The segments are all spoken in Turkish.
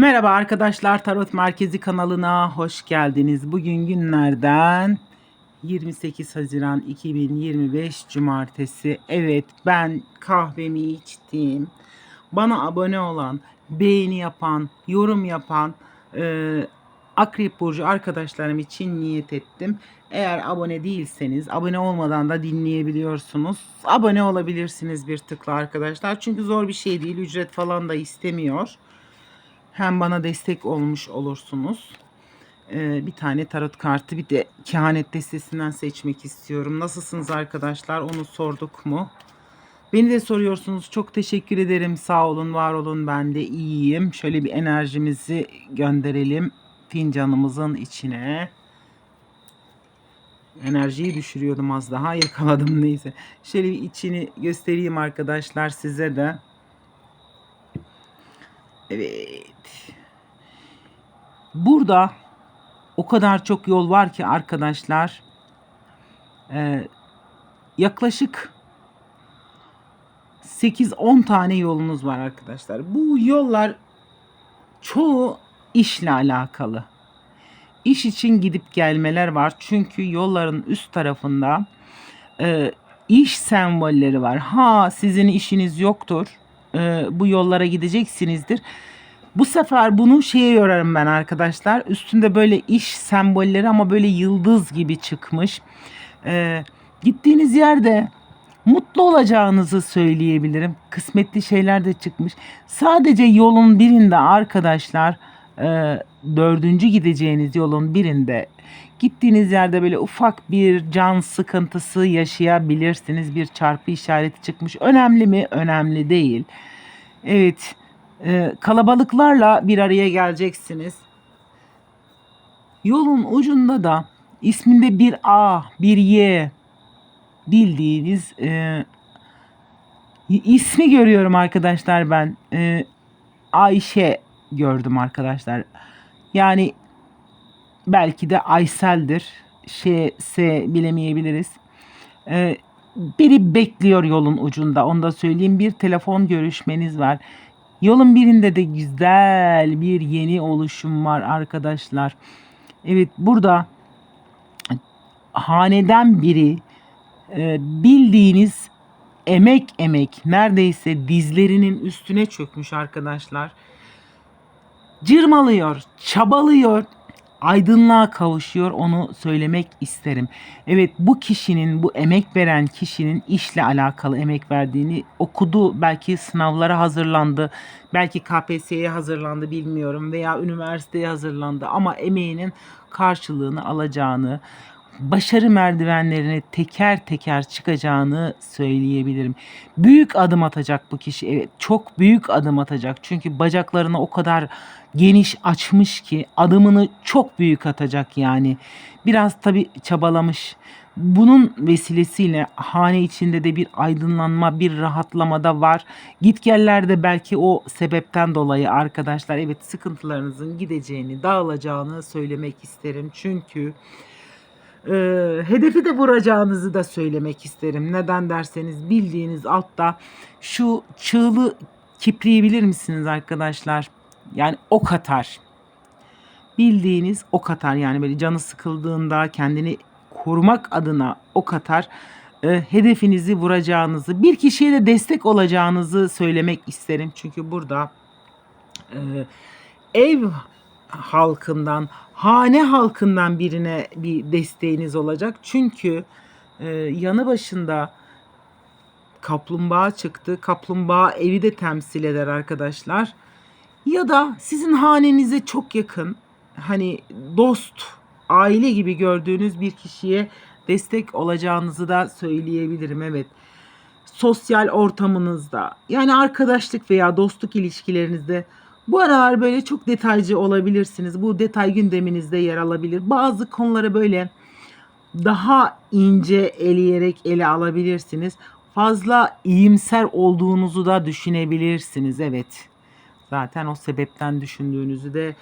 Merhaba arkadaşlar Tarot Merkezi kanalına hoş geldiniz. Bugün günlerden 28 Haziran 2025 Cumartesi. Evet ben kahvemi içtim. Bana abone olan, beğeni yapan, yorum yapan e, Akrep Burcu arkadaşlarım için niyet ettim. Eğer abone değilseniz abone olmadan da dinleyebiliyorsunuz. Abone olabilirsiniz bir tıkla arkadaşlar. Çünkü zor bir şey değil. Ücret falan da istemiyor. Hem bana destek olmuş olursunuz. Ee, bir tane tarot kartı bir de kehanet destesinden seçmek istiyorum. Nasılsınız arkadaşlar? Onu sorduk mu? Beni de soruyorsunuz. Çok teşekkür ederim. Sağ olun, var olun. Ben de iyiyim. Şöyle bir enerjimizi gönderelim fincanımızın içine. Enerjiyi düşürüyordum az daha. Yakaladım neyse. Şöyle bir içini göstereyim arkadaşlar size de. Evet. Burada o kadar çok yol var ki arkadaşlar. Ee, yaklaşık 8-10 tane yolunuz var arkadaşlar. Bu yollar çoğu işle alakalı. İş için gidip gelmeler var. Çünkü yolların üst tarafında e, iş sembolleri var. Ha sizin işiniz yoktur. E, bu yollara gideceksinizdir. Bu sefer bunu şeye yorarım ben arkadaşlar. Üstünde böyle iş sembolleri ama böyle yıldız gibi çıkmış. E, gittiğiniz yerde mutlu olacağınızı söyleyebilirim. Kısmetli şeyler de çıkmış. Sadece yolun birinde arkadaşlar e, dördüncü gideceğiniz yolun birinde gittiğiniz yerde böyle ufak bir can sıkıntısı yaşayabilirsiniz. Bir çarpı işareti çıkmış. Önemli mi? Önemli değil. Evet. e, kalabalıklarla bir araya geleceksiniz. Yolun ucunda da isminde bir A, bir Y bildiğiniz e, ismi görüyorum arkadaşlar ben. E, Ayşe gördüm arkadaşlar. Yani belki de Aysel'dir. Şey, S bilemeyebiliriz. Ee, biri bekliyor yolun ucunda. Onu da söyleyeyim. Bir telefon görüşmeniz var. Yolun birinde de güzel bir yeni oluşum var arkadaşlar. Evet burada haneden biri e, bildiğiniz emek emek neredeyse dizlerinin üstüne çökmüş arkadaşlar cırmalıyor, çabalıyor, aydınlığa kavuşuyor onu söylemek isterim. Evet bu kişinin, bu emek veren kişinin işle alakalı emek verdiğini okudu. Belki sınavlara hazırlandı, belki KPSS'ye hazırlandı bilmiyorum veya üniversiteye hazırlandı ama emeğinin karşılığını alacağını, başarı merdivenlerine teker teker çıkacağını söyleyebilirim. Büyük adım atacak bu kişi. Evet, çok büyük adım atacak. Çünkü bacaklarını o kadar geniş açmış ki adımını çok büyük atacak yani. Biraz tabii çabalamış. Bunun vesilesiyle hane içinde de bir aydınlanma, bir rahatlama da var. Gitgellerde belki o sebepten dolayı arkadaşlar evet sıkıntılarınızın gideceğini, dağılacağını söylemek isterim. Çünkü e, hedefi de vuracağınızı da söylemek isterim. Neden derseniz bildiğiniz altta şu çığlı kipriği bilir misiniz arkadaşlar? Yani ok atar. Bildiğiniz ok atar yani böyle canı sıkıldığında kendini korumak adına ok atar. E, hedefinizi vuracağınızı, bir kişiye de destek olacağınızı söylemek isterim. Çünkü burada e, ev halkından, hane halkından birine bir desteğiniz olacak. Çünkü e, yanı başında kaplumbağa çıktı. Kaplumbağa evi de temsil eder arkadaşlar. Ya da sizin hanenize çok yakın, hani dost, aile gibi gördüğünüz bir kişiye destek olacağınızı da söyleyebilirim. Evet. Sosyal ortamınızda, yani arkadaşlık veya dostluk ilişkilerinizde bu aralar böyle çok detaycı olabilirsiniz. Bu detay gündeminizde yer alabilir. Bazı konuları böyle daha ince eleyerek ele alabilirsiniz. Fazla iyimser olduğunuzu da düşünebilirsiniz. Evet. Zaten o sebepten düşündüğünüzü de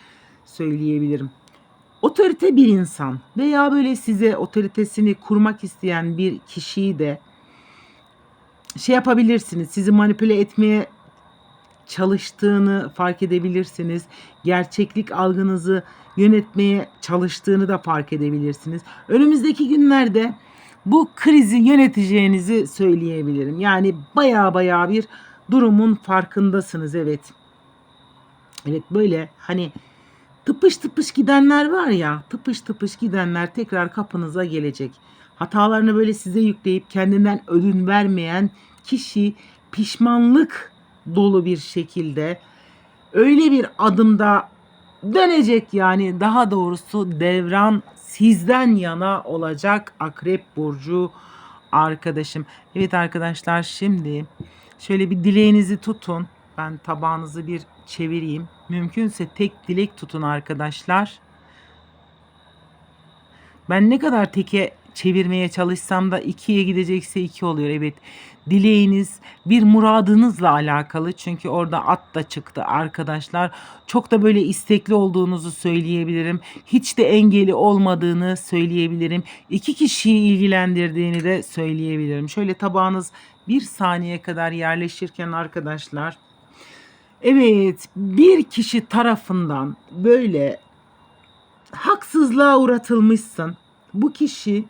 söyleyebilirim. Otorite bir insan veya böyle size otoritesini kurmak isteyen bir kişiyi de şey yapabilirsiniz. Sizi manipüle etmeye çalıştığını fark edebilirsiniz. Gerçeklik algınızı yönetmeye çalıştığını da fark edebilirsiniz. Önümüzdeki günlerde bu krizi yöneteceğinizi söyleyebilirim. Yani baya baya bir durumun farkındasınız evet. Evet böyle hani tıpış tıpış gidenler var ya tıpış tıpış gidenler tekrar kapınıza gelecek. Hatalarını böyle size yükleyip kendinden ödün vermeyen kişi pişmanlık dolu bir şekilde öyle bir adımda dönecek yani daha doğrusu devran sizden yana olacak Akrep Burcu arkadaşım. Evet arkadaşlar şimdi şöyle bir dileğinizi tutun. Ben tabağınızı bir çevireyim. Mümkünse tek dilek tutun arkadaşlar. Ben ne kadar teke çevirmeye çalışsam da ikiye gidecekse iki oluyor. Evet dileğiniz bir muradınızla alakalı. Çünkü orada at da çıktı arkadaşlar. Çok da böyle istekli olduğunuzu söyleyebilirim. Hiç de engeli olmadığını söyleyebilirim. İki kişiyi ilgilendirdiğini de söyleyebilirim. Şöyle tabağınız bir saniye kadar yerleşirken arkadaşlar. Evet bir kişi tarafından böyle haksızlığa uğratılmışsın. Bu kişi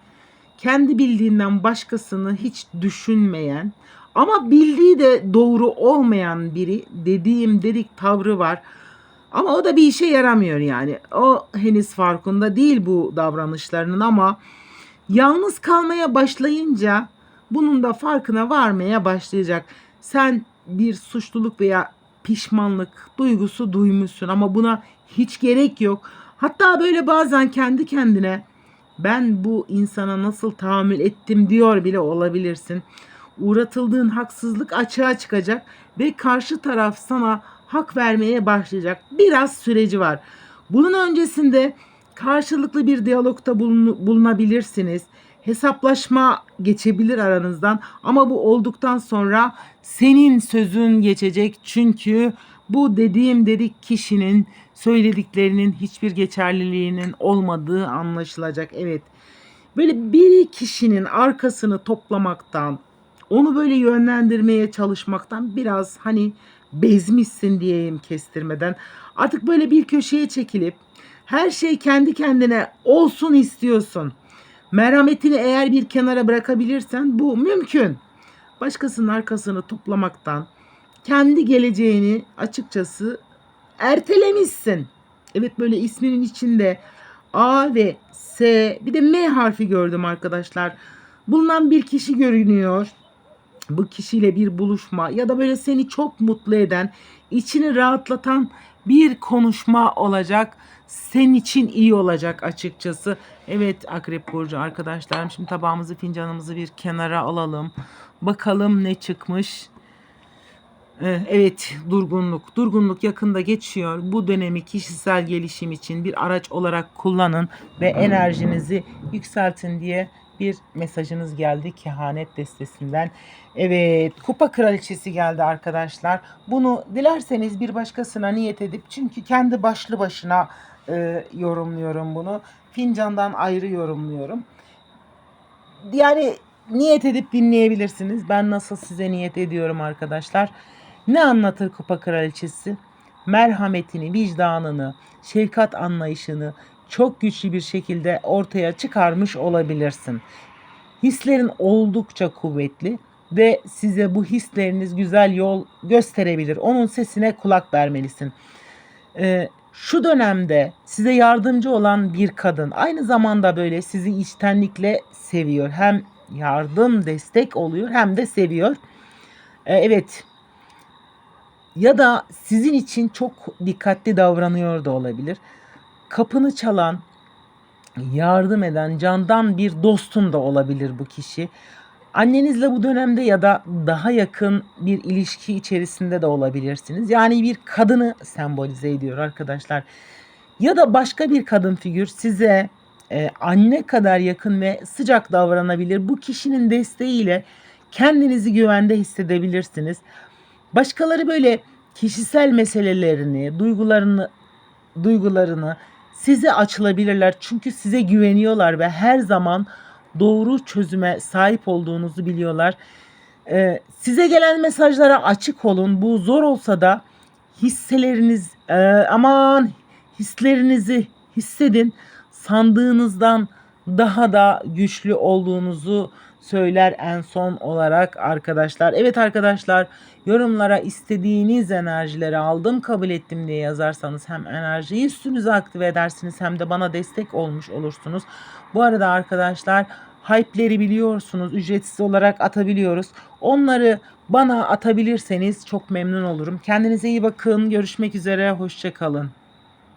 kendi bildiğinden başkasını hiç düşünmeyen ama bildiği de doğru olmayan biri dediğim dedik tavrı var. Ama o da bir işe yaramıyor yani. O henüz farkında değil bu davranışlarının ama yalnız kalmaya başlayınca bunun da farkına varmaya başlayacak. Sen bir suçluluk veya pişmanlık duygusu duymuşsun ama buna hiç gerek yok. Hatta böyle bazen kendi kendine ben bu insana nasıl tahammül ettim diyor bile olabilirsin. Uğratıldığın haksızlık açığa çıkacak ve karşı taraf sana hak vermeye başlayacak. Biraz süreci var. Bunun öncesinde karşılıklı bir diyalogta bulun- bulunabilirsiniz. Hesaplaşma geçebilir aranızdan ama bu olduktan sonra senin sözün geçecek çünkü bu dediğim dedik kişinin söylediklerinin hiçbir geçerliliğinin olmadığı anlaşılacak. Evet. Böyle bir kişinin arkasını toplamaktan, onu böyle yönlendirmeye çalışmaktan biraz hani bezmişsin diyeyim kestirmeden. Artık böyle bir köşeye çekilip her şey kendi kendine olsun istiyorsun. Merhametini eğer bir kenara bırakabilirsen bu mümkün. Başkasının arkasını toplamaktan kendi geleceğini açıkçası ertelemişsin. Evet böyle isminin içinde A ve S bir de M harfi gördüm arkadaşlar. Bulunan bir kişi görünüyor. Bu kişiyle bir buluşma ya da böyle seni çok mutlu eden, içini rahatlatan bir konuşma olacak. Senin için iyi olacak açıkçası. Evet Akrep Burcu arkadaşlarım şimdi tabağımızı fincanımızı bir kenara alalım. Bakalım ne çıkmış. Ee, Evet, durgunluk. Durgunluk yakında geçiyor. Bu dönemi kişisel gelişim için bir araç olarak kullanın ve enerjinizi yükseltin diye bir mesajınız geldi kehanet destesinden. Evet, kupa kraliçesi geldi arkadaşlar. Bunu dilerseniz bir başkasına niyet edip çünkü kendi başlı başına e, yorumluyorum bunu. Fincandan ayrı yorumluyorum. Yani niyet edip dinleyebilirsiniz. Ben nasıl size niyet ediyorum arkadaşlar. Ne anlatır Kupa Kraliçesi? Merhametini, vicdanını, şefkat anlayışını çok güçlü bir şekilde ortaya çıkarmış olabilirsin. Hislerin oldukça kuvvetli ve size bu hisleriniz güzel yol gösterebilir. Onun sesine kulak vermelisin. Ee, şu dönemde size yardımcı olan bir kadın aynı zamanda böyle sizi içtenlikle seviyor. Hem yardım, destek oluyor hem de seviyor. Ee, evet ya da sizin için çok dikkatli davranıyor da olabilir. Kapını çalan, yardım eden, candan bir dostun da olabilir bu kişi. Annenizle bu dönemde ya da daha yakın bir ilişki içerisinde de olabilirsiniz. Yani bir kadını sembolize ediyor arkadaşlar. Ya da başka bir kadın figür size e, anne kadar yakın ve sıcak davranabilir. Bu kişinin desteğiyle kendinizi güvende hissedebilirsiniz. Başkaları böyle kişisel meselelerini, duygularını duygularını size açılabilirler. Çünkü size güveniyorlar ve her zaman doğru çözüme sahip olduğunuzu biliyorlar. Ee, size gelen mesajlara açık olun. Bu zor olsa da hisseleriniz e, aman hislerinizi hissedin. Sandığınızdan daha da güçlü olduğunuzu söyler en son olarak arkadaşlar. Evet arkadaşlar yorumlara istediğiniz enerjileri aldım kabul ettim diye yazarsanız hem enerjiyi üstünüze aktive edersiniz hem de bana destek olmuş olursunuz. Bu arada arkadaşlar hype'leri biliyorsunuz ücretsiz olarak atabiliyoruz. Onları bana atabilirseniz çok memnun olurum. Kendinize iyi bakın. Görüşmek üzere. Hoşçakalın.